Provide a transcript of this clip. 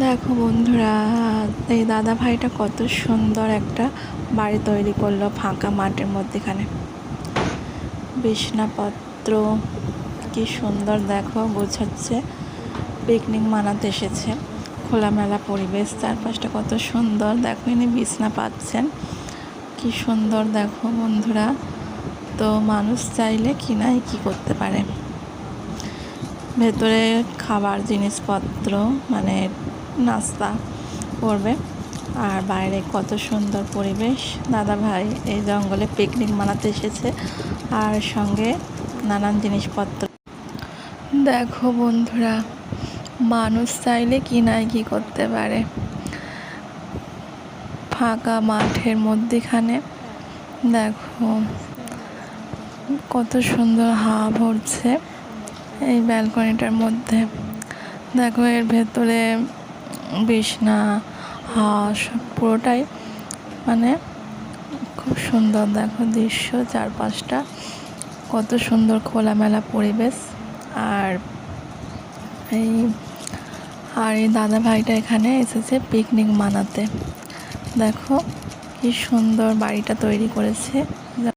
দেখো বন্ধুরা, এই দাদা ভাইটা কত সুন্দর একটা বাড়ি তৈরি করল ফাঁকা মাঠের মধ্যেখানে। বিছনাপত্র, কি সুন্দর দেখো, গোছাচ্ছে। পিকনিক মানাতে এসেছে। খোলামেলা পরিবেশ, চারপাশটা কত সুন্দর। দেখো ইনি বিছনা পাচ্ছেন। কি সুন্দর দেখো বন্ধুরা। তো মানুষ চাইলে কি নাই কি করতে পারে। ভেতরে খাবার জিনিসপত্র মানে নাস্তা করবে। আর বাইরে কত সুন্দর পরিবেশ। দাদা ভাই এই জঙ্গলে পিকনিক মানাতে এসেছে। আর সঙ্গে নানান জিনিসপত্র। দেখো বন্ধুরা, মানুষ চাইলে কি নাই কি করতে পারে। ফাঁকা মাঠের মধ্যেখানে। দেখো কত সুন্দর হাওয়া ভরছে এই ব্যালকনিটার মধ্যে। দেখো এর ভেতরে বিছনা, হাঁস, পুরোটাই মানে খুব সুন্দর দেখো দৃশ্য চারপাশটা। কত সুন্দর খোলামেলা পরিবেশ। আর এই আর এই দাদা ভাইটা এখানে এসেছে পিকনিক মানাতে। দেখো কি সুন্দর বাড়িটা তৈরি করেছে।